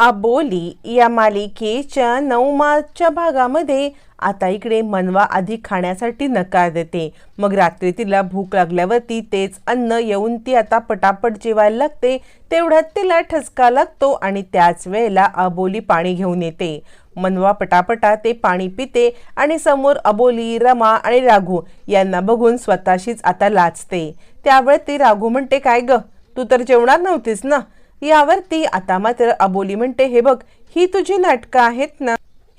अबोली या मालिकेच्या नऊ मार्चच्या भागामध्ये आता इकडे मनवा आधी खाण्यासाठी नकार देते. मग रात्री तिला भूक लागल्यावरती तेच अन्न येऊन ती आता पटापट जेवायला लागते. तेवढ्यात तिला ठसका लागतो आणि त्याच वेळेला अबोली पाणी घेऊन येते. मनवा पटापटा ते पाणी पिते आणि समोर अबोली रमा आणि राघू यांना बघून स्वतःशीच आता लाचते. त्यावेळेस ती राघू म्हणते काय ग? तू तर जेवणार नव्हतीस ना? यावर ती आता मात्र अबोली म्हणते हे बघ ही तुझी नाटकं आहेत ना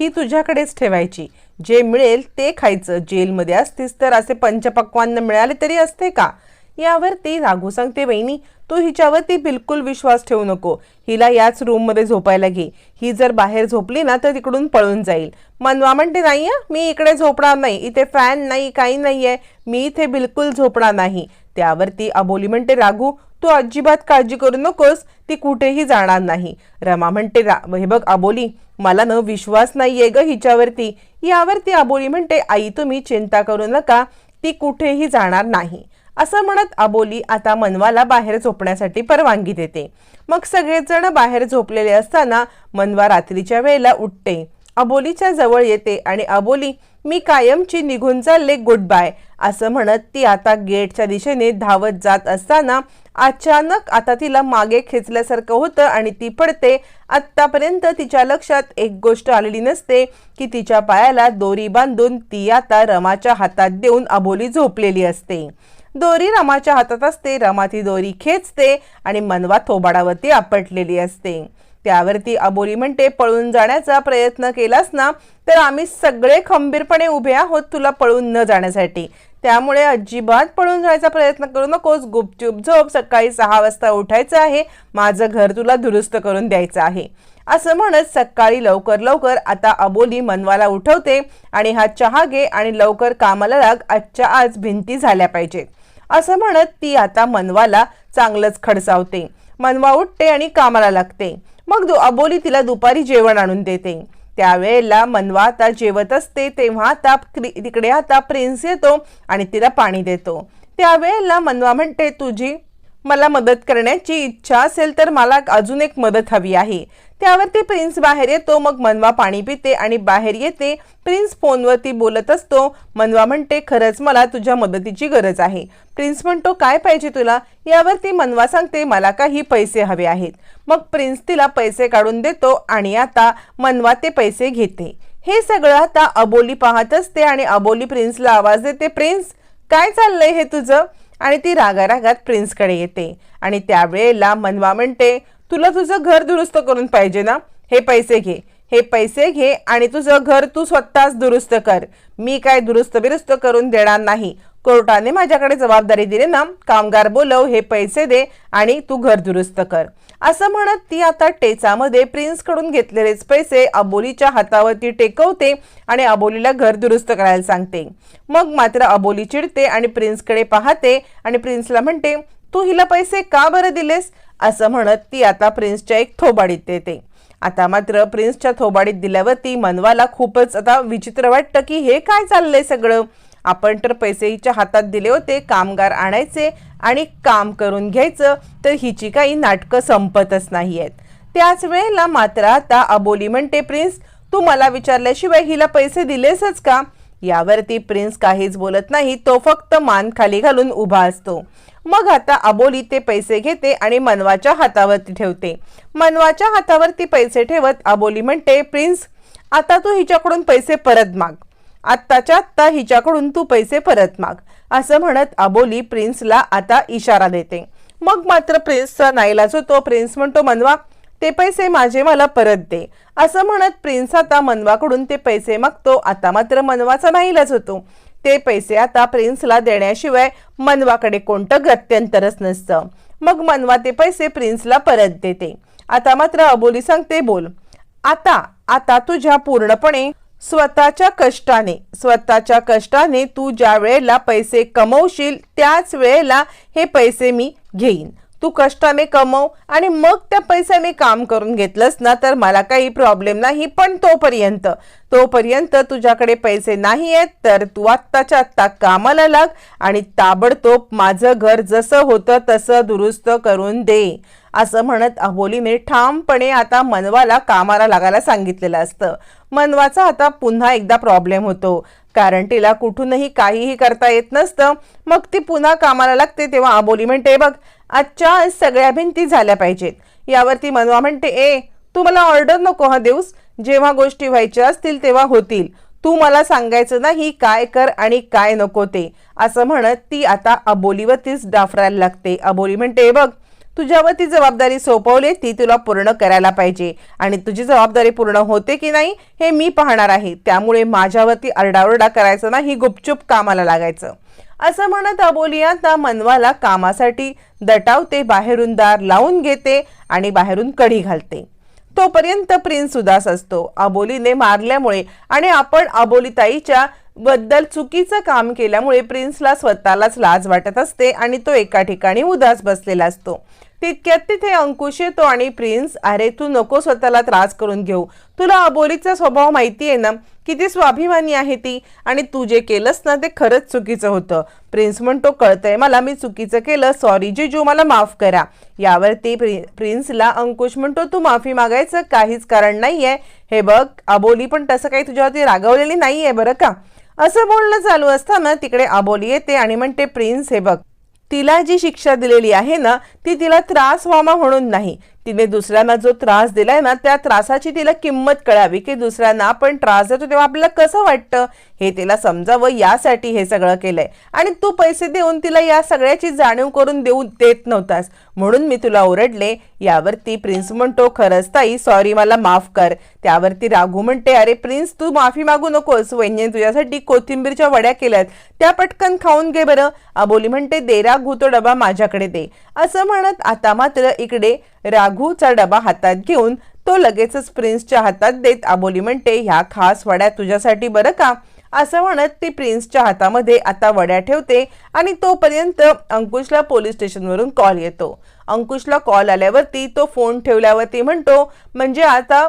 ही तुझ्याकडेच ठेवायची. जे मिळेल ते खायचं. जेलमध्ये असतीस तर असे पंचपक्वान्न मिळाले तरी असते का? यावर ती राघू सांगते वहिनी तू हिच्यावरती बिलकुल विश्वास ठेवू नको. हिला याच रूममध्ये झोपायला घे. ही जर बाहेर झोपली ना तर तिकडून पळून जाईल. मनवा म्हणते नाही मी इकडे झोपणार नाही. इथे फॅन नाही काही नाही आहे मी इथे बिलकुल झोपणार नाही. त्यावरती अबोली म्हणते राघू तू अजिबात काळजी करू नकोस ती कुठेही जाणार नाही. रमा म्हणते रा हे बघ अबोली मला न विश्वास नाहीये ग हिच्यावरती. यावरती अबोली म्हणते आई तुम्ही चिंता करू नका ती कुठेही जाणार नाही. असं म्हणत अबोली आता मनवाला बाहेर झोपण्यासाठी परवानगी देते. मग सगळेजण बाहेर झोपलेले असताना मनवा रात्रीच्या वेळेला उठते. अबोलीच्या जवळ येते आणि अबोली मी कायमची निघून चालले गुड बाय असं म्हणत ती आता गेटच्या दिशेने धावत जात असताना अचानक आता तिला मागे खेचल्यासारखं होतं आणि ती पडते. आत्तापर्यंत तिच्या लक्षात एक गोष्ट आलेली नसते की तिच्या पायाला दोरी बांधून ती आता रमाच्या हातात देऊन अबोली झोपलेली असते. दोरी रमाच्या हातात असते रमा ती दोरी खेचते आणि मनवा थोबाडावरती आपटलेली असते. त्यावरती अबोली म्हणते पळून जाण्याचा प्रयत्न केलास ना तर आम्ही सगळे खंबीरपणे उभे आहोत तुला पळून न जाण्यासाठी. त्यामुळे अजिबात पळून जायचा प्रयत्न करू नकोस. गुपचूप झोप सकाळी सहा वाजता उठायचं आहे. माझं घर तुला दुरुस्त करून द्यायचं आहे. असं म्हणत सकाळी लवकर लवकर आता अबोली मनवाला उठवते आणि हा चहा घे आणि लवकर कामाला लाग. आजच्या आज भिंती झाल्या पाहिजेत. असं म्हणत ती आता मनवाला चांगलंच खडसावते. मनवा उठते आणि कामाला लागते. मग दु अबोली तिला दुपारी जेवण आणून देते. त्यावेळेला मनवा आता जेवत असते तेव्हा आता तिकडे आता प्रिन्स येतो आणि तिला पाणी देतो. त्यावेळेला मनवा म्हणते तुझी मला मदत करण्याची इच्छा असेल तर मला अजून एक मदत हवी आहे. त्यावरती प्रिन्स बाहेर येतो मग मनवा पाणी पिते आणि बाहेर येते. प्रिन्स फोनवरती बोलत असतो मनवा म्हणते खरंच मला तुझ्या मदतीची गरज आहे. प्रिन्स म्हणतो काय पाहिजे तुला? यावरती मनवा सांगते मला काही पैसे हवे आहेत. मग प्रिन्स तिला पैसे काढून देतो आणि आता मनवा ते पैसे घेते. हे सगळं आता अबोली पाहत असते आणि अबोली प्रिन्सला आवाज देते प्रिन्स काय चाललंय हे तुझं? आणि ती रागारागात प्रिन्सकडे येते. आणि त्यावेळेला मनवा म्हणते तुला तुझं घर दुरुस्त करून पाहिजे ना? हे पैसे घे. हे पैसे घे आणि तुझं घर तू स्वतःच दुरुस्त कर. मी काय दुरुस्त बिरुस्त करून देणार नाही. कोर्टाने माझ्याकडे जबाबदारी दिली ना? कामगार बोलव हे पैसे दे आणि तू घर दुरुस्त कर. असं म्हणत ती आता टेचामध्ये प्रिन्सकडून घेतलेलेच पैसे अबोलीच्या हातावरती टेकवते आणि अबोलीला घर दुरुस्त करायला सांगते. मग मात्र अबोली चिडते आणि प्रिन्सकडे पाहते आणि प्रिन्सला म्हणते तू हिला पैसे का बरं दिलेस? असं म्हणत ती आता प्रिन्सच्या एक थोबाडीत देते आता मात्र प्रिन्सच्या थोबाडीत दिल्यावरती मनवाला खूपच आता विचित्र वाटतं की हे काय चाललंय सगळं? आपण तर पैसे हिच्या हातात दिले होते कामगार आणायचे आणि काम करून घ्यायचं तर हिची काही नाटकं संपतच नाही आहेत त्याच वेळेला मात्र आता अबोली म्हणते प्रिन्स तू मला विचारल्याशिवाय हिला पैसे दिलेसच का? यावरती प्रिन्स काहीच बोलत नाही तो फक्त मान खाली घालून उभा असतो. मग आता अबोली ते पैसे घेते आणि मनवाच्या हातावरती ठेवते. मनवाच्या हातावरती पैसे ठेवत अबोली म्हणते प्रिन्स आता तू हिच्याकडून पैसे परत माग. आत्ताच्या आत्ता हिच्याकडून तू पैसे परत माग. असं म्हणत अबोली प्रिन्सला आता इशारा देते. मग मात्र प्रिन्सचा नाईलाज होतो. प्रिन्स म्हणतो मनवा ते पैसे माझे मला परत दे. असं म्हणत प्रिन्स आता मनवाकडून ते पैसे मागतो. आता मात्र मनवाचा नाहीलाच होतो. ते पैसे आता प्रिन्सला देण्याशिवाय मनवाकडे कोणतं गत्यंतरच नसतं. मग मनवा ते पैसे प्रिन्सला परत देते. आता मात्र अबोली सांगते बोल. आता आता तुझ्या पूर्णपणे स्वतःच्या कष्टाने स्वतःच्या कष्टाने तू ज्या वेळेला पैसे कमवशील त्याच वेळेला हे पैसे मी घेईन. तू कष्टाने कमव आणि मग त्या पैशाने काम करून घेतलंस ना तर मला काही प्रॉब्लेम नाही पण तोपर्यंत तोपर्यंत तुझ्याकडे पैसे नाही आहेत तर तू आत्ताच्या आत्ता कामाला लाग आणि ताबडतोब माझं घर जसं होतं तसं दुरुस्त करून दे असं म्हणत अबोलीने ठामपणे आता मनवाला कामाला लागायला सांगितलेलं असतं. मनवाचा आता पुन्हा एकदा प्रॉब्लेम होतो. कारण तिला कुठूनही काहीही करता येत नसतं. मग ती पुन्हा कामाला लागते तेव्हा अबोली म्हणते बघ आजच्या आज सगळ्या भिंती झाल्या पाहिजेत. यावरती मनवा म्हणते ए तू मला ऑर्डर नको हा देऊस जेव्हा गोष्टी व्हायच्या असतील तेव्हा होतील. तू मला सांगायचं नाही काय कर आणि काय नको ते. असं म्हणत ती आता अबोलीवरतीच डाफरायला लागते. अबोली म्हणते बघ तुझ्यावर ती जबाबदारी सोपवली ती तुला पूर्ण करायला पाहिजे. आणि तुझी जबाबदारी पूर्ण होते की नाही हे मी पाहणार आहे. त्यामुळे माझ्यावरती आरडाओरडा करायचं नाही. गुपचूप कामाला लागायचं. असं म्हणत अबोली आता मनवाला कामासाठी दटावते बाहेरून दार लावून घेते आणि बाहेरून कढी घालते. तोपर्यंत प्रिन्स उदास असतो. अबोलीने मारल्यामुळे आणि आपण अबोलीताईच्या बद्दल चुकीचं काम केल्यामुळे प्रिन्सला स्वतःलाच लाज वाटत असते आणि तो एका ठिकाणी उदास बसलेला असतो. तितक्यात तिथे अंकुश येतो आणि प्रिन्स अरे तू नको स्वतःला त्रास करून घेऊ. तुला अबोलीचा स्वभाव माहिती आहे ना? किती स्वाभिमानी आहे ती. आणि तू जे केलंस ना ते खरंच चुकीचं होतं. प्रिन्स म्हणतो कळतंय मला मी चुकीचं केलं. सॉरी जिजू मला माफ करा. यावरती प्रि प्रिन्सला अंकुश म्हणतो तू माफी मागायचं काहीच कारण नाही आहे हे बघ अबोली पण तसं काही तुझ्यावरती रागवलेली आहे बरं का? असं बोलणं चालू असताना तिकडे अबोली येते आणि म्हणते प्रिन्स हे बघ तिला जी शिक्षा दिलेली आहे ना ती तिला त्रास व्हावा म्हणून नाही. तिने दुसऱ्यांना जो त्रास दिलाय ना त्या त्रासाची तिला किंमत कळावी की दुसऱ्यांना आपण त्रास देतो तेव्हा आपल्याला कसं वाटतं? हे तिला समजावं यासाठी हे सगळं केलंय. आणि तू पैसे देऊन तिला या सगळ्याची जाणीव करून देऊ देत नव्हतास. म्हणून मी तुला ओरडले. यावरती प्रिन्स म्हणतो खरंच ताई सॉरी मला माफ कर. त्यावरती राघू म्हणते अरे प्रिन्स तू माफी मागू नकोस. वैन्य तुझ्यासाठी कोथिंबीरच्या वड्या केल्यात. त्या पटकन खाऊन घे बरं. अबोली म्हणते दे राघू तो डबा माझ्याकडे दे. असं म्हणत आता मात्र इकडे राघूचा डबा हातात घेऊन तो लगेचच प्रिन्सच्या हातात देत आबोली म्हणते ह्या खास वड्या तुझ्यासाठी बरं का? असं म्हणत ती प्रिन्सच्या हातामध्ये आता वड्या ठेवते आणि तोपर्यंत अंकुशला पोलीस स्टेशनवरून कॉल येतो. अंकुशला कॉल आल्यावरती तो फोन ठेवल्यावरती म्हणतो म्हणजे आता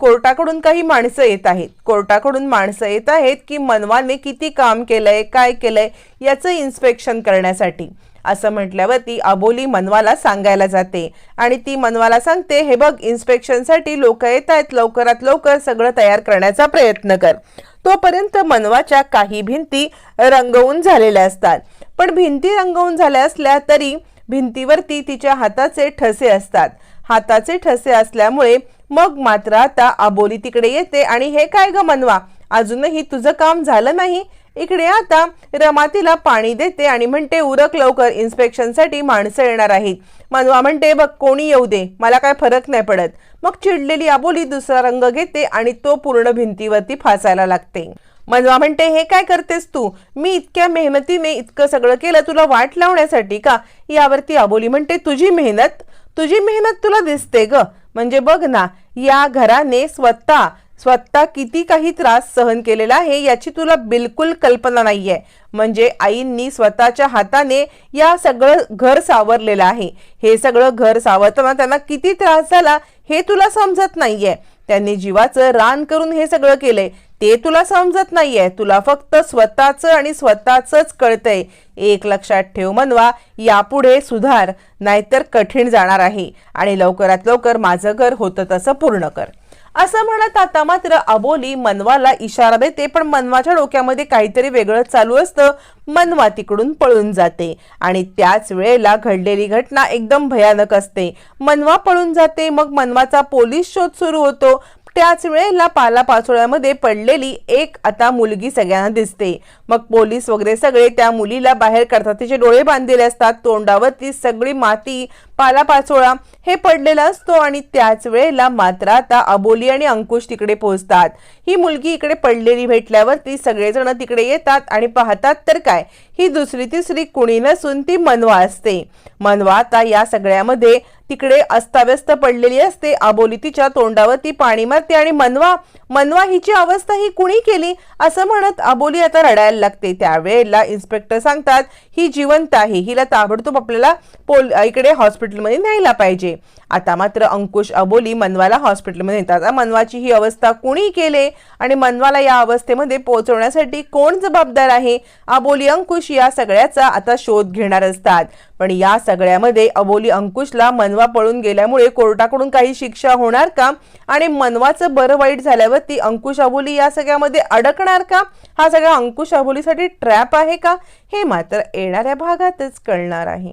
कोर्टाकडून काही माणसं येत आहेत. कोर्टाकडून माणसं येत आहेत की मनवाने किती काम केलंय काय केलंय याचं इन्स्पेक्शन करण्यासाठी. असं म्हटल्यावर ती अबोली मनवाला सांगायला जाते. आणि ती मनवाला सांगते हे बघ इन्स्पेक्शनसाठी लोक येत आहेत लवकरात लवकर सगळं तयार करण्याचा प्रयत्न कर. तोपर्यंत मनवाच्या काही भिंती रंगवून झालेल्या असतात. पण भिंती रंगवून झाल्या असल्या तरी भिंतीवरती तिच्या हाताचे ठसे असतात. हाताचे ठसे असल्यामुळे मग मात्र आता आबोली तिकडे येते. आणि हे काय ग मनवा? अजूनही तुझं काम झालं नाही? इकडे आता रमा तिला पाणी देते आणि म्हणते उरक लवकर इन्स्पेक्शनसाठी माणसं येणार आहेत. मनवा म्हणते बघ कोणी येऊ दे मला काय फरक नाही पडत. मग चिडलेली आबोली दुसरा रंग घेते आणि तो पूर्ण भिंतीवरती फासायला लागते. मनवा म्हणते हे काय करतेस तू? मी इतक्या मेहनतीने इतकं सगळं केलं तुला वाट लावण्यासाठी का? यावरती आबोली म्हणते तुझी मेहनत तुझी मेहनत तुला दिसते ग. म्हणजे बघ ना या घराने स्वतः स्वतः किती काही त्रास सहन केलेला आहे याची तुला बिलकुल कल्पना नाहीये. म्हणजे आईंनी स्वतःच्या हाताने या सगळं घर सावरलेलं आहे. हे सगळं घर सावरताना त्यांना किती त्रास झाला हे तुला समजत नाहीये. त्यांनी जीवाचं रान करून हे सगळं केलंय. ते तुला समजत नाहीये. तुला फक्त स्वतःचं आणि स्वतःच कळतंय. एक लक्षात ठेव मनवा यापुढे सुधार नाहीतर कठीण जाणार आहे. आणि लवकरात लवकर माझं घर होतं तसं पूर्ण कर. असं म्हणत आता मात्र अबोली मनवाला इशारा देते पण मनवाच्या डोक्यामध्ये काहीतरी वेगळं चालू असतं. मनवा तिकडून पळून जाते आणि त्याच वेळेला घडलेली घटना एकदम भयानक असते. मनवा पळून जाते मग मनवाचा पोलीस शोध सुरू होतो. त्याच वेळेला पालापाचोळ्यामध्ये पडलेली एक आता मुलगी सगळ्यांना दिसते. मग पोलीस वगैरे सगळे त्या मुलीला बाहेर करतात तिचे डोळे बांधलेले असतात. तोंडावरती सगळी माती पालापाचोळा हे पडलेला असतो आणि त्याच वेळेला मात्र आता अबोली आणि अंकुश तिकडे पोहोचतात. ही मुलगी इकडे पडलेली भेटल्यावरती सगळेजण तिकडे येतात आणि पाहतात तर काय? ही दुसरी तिसरी कुणी नसून ती मनवा असते. मनवा आता या सगळ्यामध्ये तिकडे अस्ताव्यस्त पडलेली असते. अबोली तिच्या तोंडावरती पाणी मारते आणि मनवा मनवा हिची अवस्था ही कुणी केली? असं म्हणत अबोली आता रडायला लागते. त्यावेळेला इन्स्पेक्टर सांगतात ही जिवंत आहे. हिला ताबडतोब आपल्याला पोल इकडे हॉस्पिटल हॉस्पिटलमध्ये न्यायला पाहिजे. आता मात्र अंकुश अबोली मनवाला हॉस्पिटलमध्ये नेतात. आता मनवाची ही अवस्था कुणी केले आणि मनवाला या अवस्थेमध्ये पोहोचवण्यासाठी कोण जबाबदार आहे? अबोली अंकुश या सगळ्याचा आता शोध घेणार असतात. पण या सगळ्यामध्ये अबोली अंकुशला मनवा पळून गेल्यामुळे कोर्टाकडून काही शिक्षा होणार का? आणि मनवाचं बरं वाईट झाल्यावरती अंकुश अबोली या सगळ्यामध्ये अडकणार का? हा सगळा अंकुश अबोलीसाठी ट्रॅप आहे का? हे मात्र येणाऱ्या भागातच कळणार आहे.